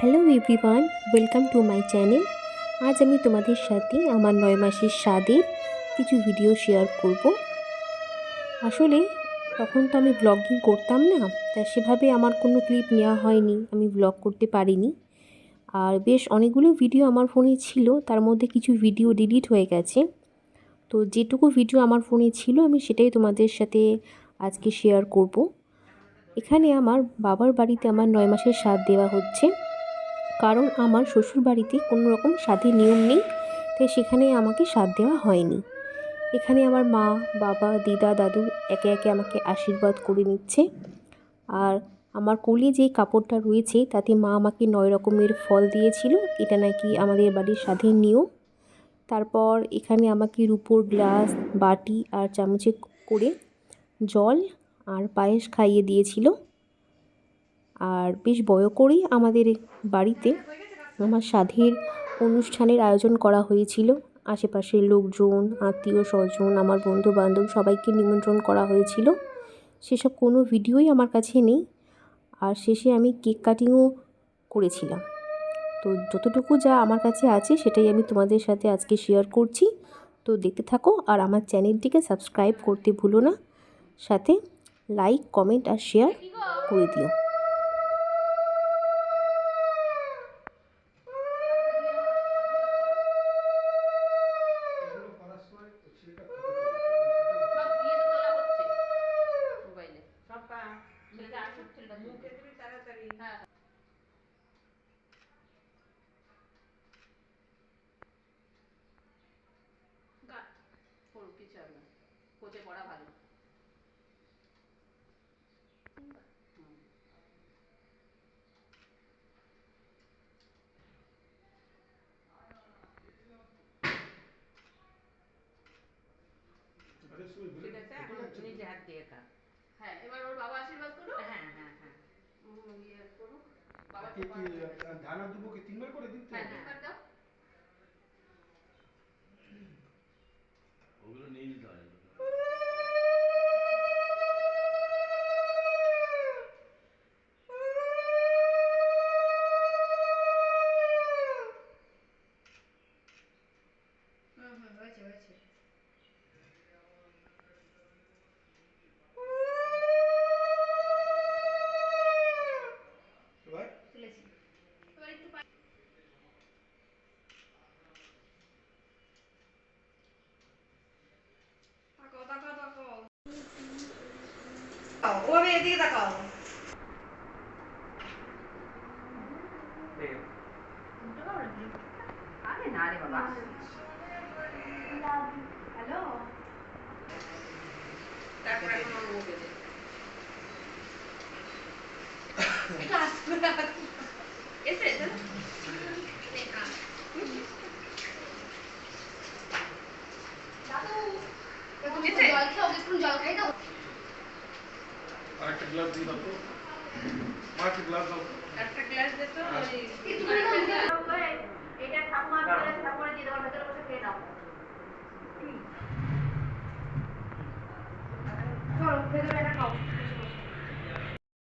Hello everyone, welcome to my channel. আজ আমি তোমাদের সাথে আমার নয় মাসের স্বাদের কিছু ভিডিও শেয়ার করব। আসলে তখন তো আমি ব্লগিং করতাম না, তা সেভাবে আমার কোনো ক্লিপ নেওয়া হয়নি, আমি ব্লগ করতে পারিনি। আর বেশ অনেকগুলো ভিডিও আমার ফোনে ছিল, তার মধ্যে কিছু ভিডিও ডিলিট হয়ে গেছে। তো যেটুকু ভিডিও আমার ফোনে ছিল, আমি সেটাই তোমাদের সাথে আজকে শেয়ার করব। এখানে আমার বাবার বাড়িতে আমার নয় মাসের স্বাদ দেওয়া হচ্ছে। কারণ আমার শ্বশুর বাড়িতে কোনো রকম স্বাদের নিয়ম নেই, তাই সেখানে আমাকে স্বাদ দেওয়া হয়নি। এখানে আমার মা, বাবা, দিদা, দাদু একে একে আমাকে আশীর্বাদ করে নিচ্ছে। আর আমার কোলে যে কাপড়টা রয়েছে, তাতে মা আমাকে নয় রকমের ফল দিয়েছিল, এটা নাকি আমাদের বাড়ির স্বাধীন নিয়ম। তারপর এখানে আমাকে রুপোর গ্লাস, বাটি আর চামচে করে জল আর পায়েস খাইয়ে দিয়েছিল। আর বেশ বড় করেই আমাদের বাড়িতে আমার সাধের অনুষ্ঠানের আয়োজন করা হয়েছিল। আশেপাশের লোকজন, আত্মীয় স্বজন, আমার বন্ধু বান্ধব সবাইকে নিমন্ত্রণ করা হয়েছিল। সেসব কোনো ভিডিওই আমার কাছে নেই। আর শেষে আমি কেক কাটিংও করেছিলাম। তো যতটুকু যা আমার কাছে আছে সেটাই আমি তোমাদের সাথে আজকে শেয়ার করছি। তো দেখতে থাকো আর আমার চ্যানেলটিকে সাবস্ক্রাইব করতে ভুলো না। সাথে লাইক কমেন্ট আর শেয়ার করে দিও। হবে। না কোচে পড়া ভালো। ঠিক আছে এখন নিজে হাত দিয়ে খা। হ্যাঁ এবার ওর বাবা আশীর্বাদ করো হ্যাঁ হ্যাঁ হ্যাঁ। ইয়ে বাবা ধান তিনবার করে দিতে হ্যাঁ তিনবার দাও। হুম হুম হয়েছে। হয়েছে ওভাবে এদিকে তাকাও। আরে না রে বাবা। হ্যালো তারপর এখন আমার মুখে এসে আরেকটা গ্লাস দিই দাও তো মাকে গ্লাস দাও একটা গ্লাস দে তো এটা ঠাকুমা করে তারপরে দিয়ে দাও ভেতরে বসে খেয়ে নাও